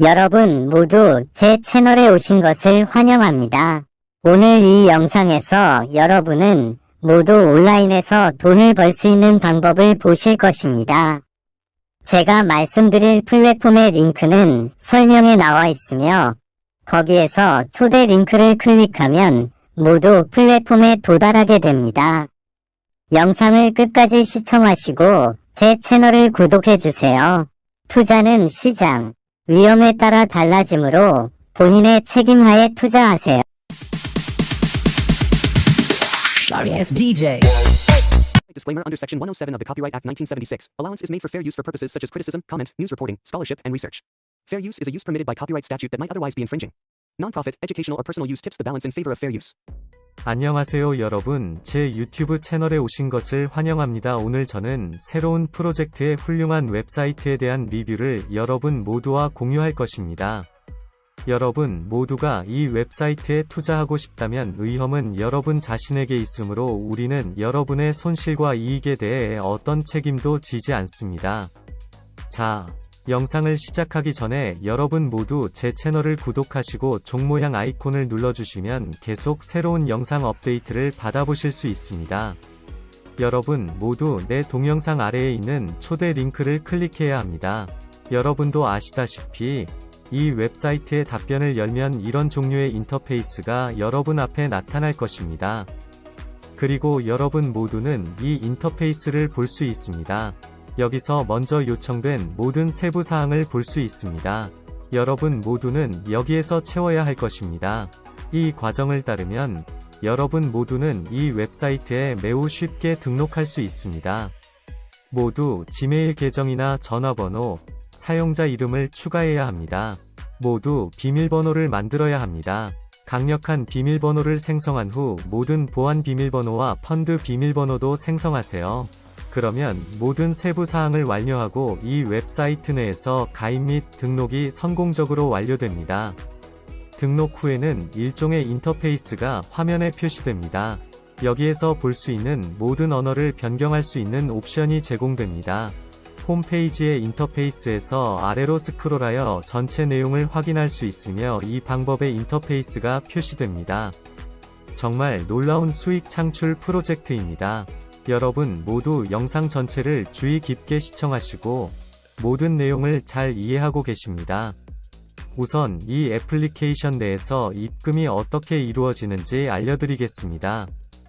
여러분 모두 제 채널에 오신 것을 환영합니다. 오늘 이 영상에서 여러분은 모두 온라인에서 돈을 벌 수 있는 방법을 보실 것입니다. 제가 말씀드릴 플랫폼의 링크는 설명에 나와 있으며 거기에서 초대 링크를 클릭하면 모두 플랫폼에 도달하게 됩니다. 영상을 끝까지 시청하시고 제 채널을 구독해주세요. 투자는 시장, 위험에 따라 달라지므로 본인의 책임하에 투자하세요. Sorry ass DJ. Disclaimer under Section 107 of the Copyright Act 1976. Allowance is made for fair use for purposes such as criticism, comment, news reporting, scholarship, and research. Fair use is a use permitted by copyright statute that might otherwise be infringing. Nonprofit, educational, or personal use tips the balance in favor of fair use. 안녕하세요 여러분. 제 유튜브 채널에 오신 것을 환영합니다. 오늘 저는 새로운 프로젝트의 훌륭한 웹사이트에 대한 리뷰를 여러분 모두와 공유할 것입니다. 여러분 모두가 이 웹사이트에 투자하고 싶다면 위험은 여러분 자신에게 있으므로 우리는 여러분의 손실과 이익에 대해 어떤 책임도 지지 않습니다. 자 영상을 시작하기 전에 여러분 모두 제 채널을 구독하시고 종 모양 아이콘을 눌러주시면 계속 새로운 영상 업데이트를 받아보실 수 있습니다. 여러분 모두 내 동영상 아래에 있는 초대 링크를 클릭해야 합니다. 여러분도 아시다시피 이 웹사이트의 답변을 열면 이런 종류의 인터페이스가 여러분 앞에 나타날 것입니다. 그리고 여러분 모두는 이 인터페이스를 볼 수 있습니다. 여기서 먼저 요청된 모든 세부 사항을 볼 수 있습니다. 여러분 모두는 여기에서 채워야 할 것입니다. 이 과정을 따르면 여러분 모두는 이 웹사이트에 매우 쉽게 등록할 수 있습니다. 모두 지메일 계정이나 전화번호, 사용자 이름을 추가해야 합니다. 모두 비밀번호를 만들어야 합니다. 강력한 비밀번호를 생성한 후 모든 보안 비밀번호와 펀드 비밀번호도 생성하세요. 그러면 모든 세부 사항을 완료하고 이 웹사이트 내에서 가입 및 등록이 성공적으로 완료됩니다. 등록 후에는 일종의 인터페이스가 화면에 표시됩니다. 여기에서 볼 수 있는 모든 언어를 변경할 수 있는 옵션이 제공됩니다. 홈페이지의 인터페이스에서 아래로 스크롤하여 전체 내용을 확인할 수 있으며 이 방법의 인터페이스가 표시됩니다. 정말 놀라운 수익 창출 프로젝트입니다. 여러분 모두 영상 전체를 주의 깊게 시청하시고 모든 내용을 잘 이해하고 계십니다. 우선 이 애플리케이션 내에서 입금이 어떻게 이루어지는지 알려드리겠습니다.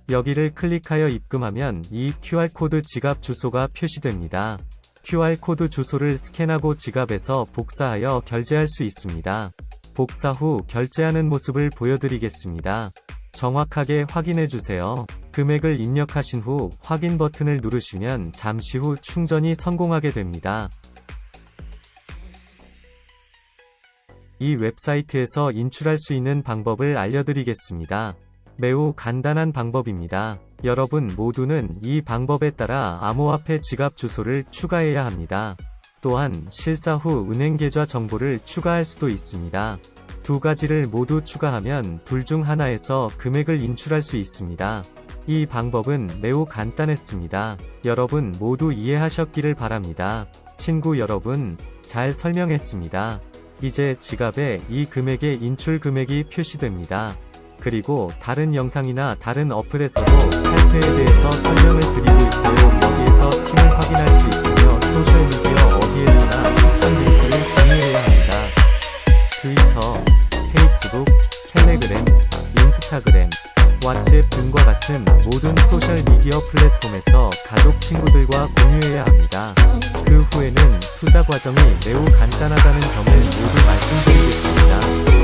여기를 클릭하여 입금하면 이 QR코드 지갑 주소가 표시됩니다. QR코드 주소를 스캔하고 지갑에서 복사하여 결제할 수 있습니다. 복사 후 결제하는 모습을 보여드리겠습니다. 정확하게 확인해주세요. 금액을 입력하신 후 확인 버튼을 누르시면 잠시 후 충전이 성공하게 됩니다. 이 웹사이트에서 인출할 수 있는 방법을 알려드리겠습니다. 매우 간단한 방법입니다. 여러분 모두는 이 방법에 따라 암호화폐 지갑 주소를 추가해야 합니다. 또한 실사 후 은행 계좌 정보를 추가할 수도 있습니다. 두 가지를 모두 추가하면 둘 중 하나에서 금액을 인출할 수 있습니다. 이 방법은 매우 간단했습니다. 여러분 모두 이해하셨기를 바랍니다. 친구 여러분, 잘 설명했습니다. 이제 지갑에 이 금액의 인출 금액이 표시됩니다. 그리고 다른 영상이나 다른 어플에서도 탈퇴에 대해서 설명을 드리고 있어요. 여기에서 팀을 확인할 수 있으며 소셜미디어 어디에서나 추천 링크를 공유해야 합니다. 트위터, 페이스북, 텔레그램, 인스타그램, 왓츠앱 등과 같은 모든 소셜미디어 플랫폼에서 가족 친구들과 공유해야 합니다. 그 후에는 투자 과정이 매우 간단하다는 점을 모두 말씀드리겠습니다.